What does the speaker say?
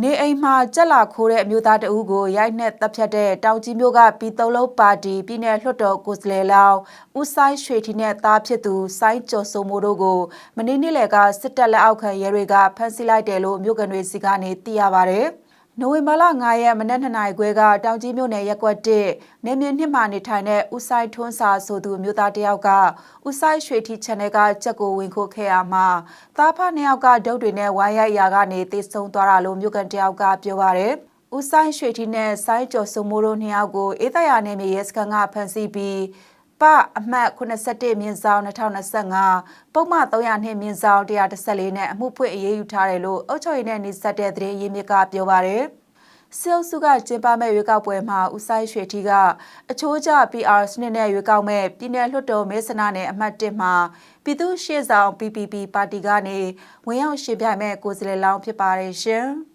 နေအိမ်မှာကြက်လာခိုးတဲ့အမျိုးသားတအူးကိုရိုက်နှက်တပ်ဖြတ်တဲ့တောင်ကြီးမြို့ကပြည်သုံးလုံးပါတီပြည်내လွှတ်တော်ကိုယ်စားလှယ်လောင်းဦးဆိုင်ရွှေထီနဲ့သားဖြစ်သူစိုင်းကျော်စုံမိုးတို့ကိုမနေ့နေ့လယ်ကစစ်တပ်လက်အောက်ခံရဲတွေကဖမ်းဆီးလိုက်တယ်လို့မြို့ကန်တွေစီကနေသိရပါဗျ။ နိုဝင်ဘာလ9ရက်မနက်2နာရီခွဲကတောင်ကြီးမြို့နယ်ရက်ကွက်1နေမြင့်နှစ်မှာနေထိုင်တဲ့ဦးဆိုင်ထွန်းစာဆိုသူမျိုးသားတယောက်ကဦးဆိုင်ရွှေထီ channel ကကြက်ကိုဝင်ခိုးခဲ့ရမှာသားဖနှစ်ယောက်ကဒုတ်တွေနဲ့ဝိုင်းရိုက်ရာကနေတေဆုံးသွားတာလို့မြို့ကန်တယောက်ကပြောပါရယ်ဦးဆိုင်ရွှေထီနဲ့စိုင်းကျော်စုံမိုးတို့နှစ်ယောက်ကိုအေးတရာနယ်မြေရဲစခန်းကဖမ်းဆီးပြီး ပအမှတ်87မြင်းဆောင်2025ပုံမှန်302မြင်းဆောင်114နဲ့အမှုဖွင့်အရေးယူထားတယ်လို့အုပ်ချုပ်ရေးနဲ့နှိစက်တဲ့သတင်းရင်းမြစ်ကပြောပါရယ်ဆဲလ်စုကကျင်းပမဲ့ရွေးကောက်ပွဲမှာဦးဆိုင်ရွှေထီကအချိုးကျ PR စနစ်နဲ့ရွေးကောက်မဲ့ပြည်내လွှတ်တော်မဲဆန္ဒနယ်အမှတ်1မှာပြည်သူ့ရှေ့ဆောင် PPP ပါတီကနေဝင်ရောက်ရှင်ပြိုင်မဲ့ကိုယ်စားလှယ်လောင်းဖြစ်ပါတယ်ရှင်။